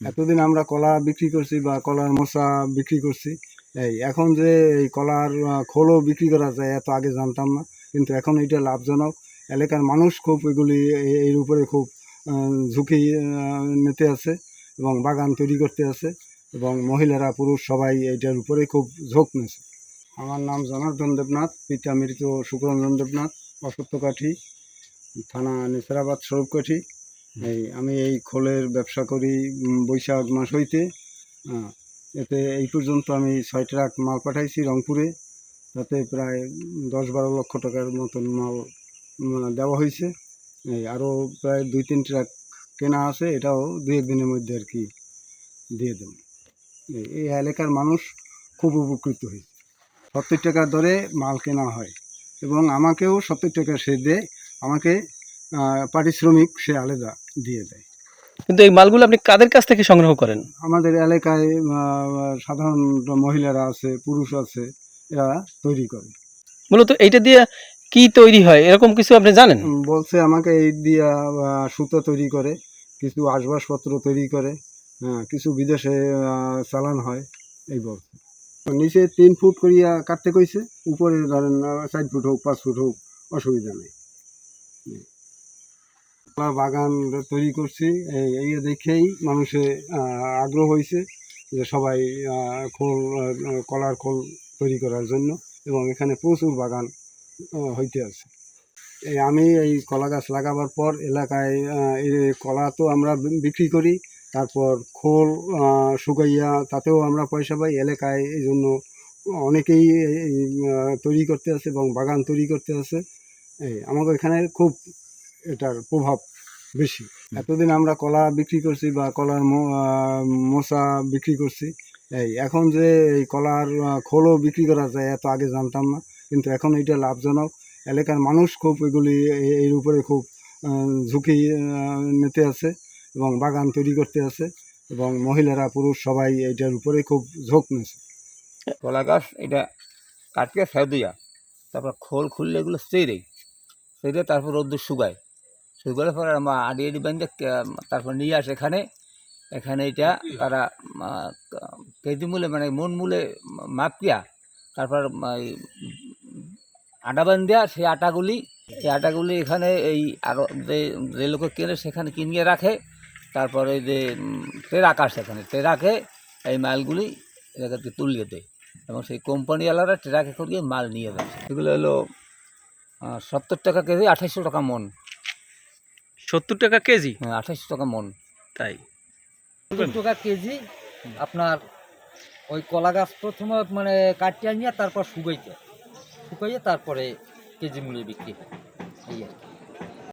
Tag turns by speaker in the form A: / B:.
A: এতদিন আমরা কলা বিক্রি করছি বা কলার মশা বিক্রি করছি। এই এখন যে এই কলার খোলও বিক্রি করা যায়, এত আগে জানতাম না। কিন্তু এখন এটা লাভজনক। এলাকার মানুষ খুব এগুলি এর উপরে খুব ঝুঁকি নিতে আছে এবং বাগান তৈরি করতে আছে এবং মহিলারা, পুরুষ সবাই এটার উপরে খুব ঝোঁক নিয়েছে। আমার নাম জনার্দন দেবনাথ, পিতা মৃত সুকরঞ্জন দেবনাথ অসত্যকাঠি থানা নেসরাবাদ স্বরূপকাঠি এই, আমি এই খোলের ব্যবসা করি বৈশাখ মাস হইতে। এতে এই পর্যন্ত আমি ছয় ট্রাক মাল পাঠাইছি রংপুরে। তাতে প্রায় দশ বারো লক্ষ টাকার মতন মাল দেওয়া হয়েছে এই আরও প্রায় দুই তিন ট্রাক কেনা আছে, এটাও দুই একদিনের মধ্যে আর কি দিয়ে দেব। এই- এলাকার মানুষ খুব উপকৃত হয়েছে। সত্তর টাকার দরে মাল কেনা হয় এবং আমাকেও সত্তর টাকা সে দেয়। আমাকে পারিশ্রমিক সে আলাদা দিয়ে দেয়।
B: কিন্তু এই মালগুলো আপনি কাদের কাছ থেকে সংগ্রহ করেন?
A: আমাদের এলাকায় সাধারণ মহিলারা আছে পুরুষ আছে এরা তৈরি করে।
B: মূলত এইটা দিয়ে কি তৈরি হয়? এরকম কিছু আপনি জানেন?
A: বলছে আমাকে এই দিয়া সুতো তৈরি করে কিছু আসবাবপত্র তৈরি করে হ্যাঁ কিছু বিদেশে চালান হয় এই বলছে। নিচে তিন ফুট করিয়া কাটতে কইছে উপরে ধরেন চার ফুট হোক পাঁচ ফুট হোক অসুবিধা নেই। কলার বাগান তৈরি করছি, এই দেখেই মানুষে আগ্রহ হয়েছে যে সবাই খোল কলার খোল তৈরি করার জন্য এবং এখানে প্রচুর বাগান হইতে আছে। এই আমি এই কলা গাছ লাগাবার পর এলাকায় এই কলা তো আমরা বিক্রি করি, তারপর খোল শুকাইয়া তাতেও আমরা পয়সা পাই, এলাকায় এই জন্য অনেকেই তৈরি করতে আছে এবং বাগান তৈরি করতে আছে। এই আমাদের এখানে খুব এটার প্রভাব বেশি। এতদিন আমরা কলা বিক্রি করছি বা কলার ম- আহ, মশা বিক্রি করছি। এই এখন যে এই কলার খোলও বিক্রি করা যায় এত আগে জানতাম না। কিন্তু এখন এটা লাভজনক। এলাকার মানুষ খুব এগুলি এর উপরে খুব ঝুঁকি নিতে আছে এবং বাগান তৈরি করতে আছে এবং মহিলারা পুরুষ সবাই এটার উপরে খুব ঝোঁক নিয়েছে।
C: কলা গাছ এটা কাটকে ফেলে দিয়া। তারপর খোল খুললে এগুলো সেইরে সেইরে তারপর রোদ্দুর শুকায়। শুকালে পরে আমরা আড়ি আড়ি বেঁধে তারপর নিয়ে আসে এখানে। এখানে এটা তারা কেজি মূলে মানে মন মূলে মাপিয়া তারপর আটা বান্ধা সেই আটাগুলি সেই আটাগুলি এখানে এই আরও যে যে লোকে কেনে সেখানে কিনিয়ে রাখে। তারপরে যে উম, ট্রে রাখা সেখানে ট্রে রাখে এই মালগুলি এলাকাতে তুলিয়ে দেয় এবং সেই কোম্পানিওয়ালারা ট্রাকে করিয়ে মাল নিয়ে যাচ্ছে। এগুলো হলো সত্তর টাকা কেজি আঠাইশশো টাকা মন।
B: সত্তর টাকা কেজি?
C: আঠাশ আঠাইশশো টাকা মন।
B: তাই।
D: সত্তর টাকা কেজি আপনার ওই কলা গাছ প্রথমে মানে কাটিয়ে নিয়ে তারপর শুকাইতে। শুকাইয়ে তারপরে কেজি মূল্যে বিক্রি হয়। এই আর কি।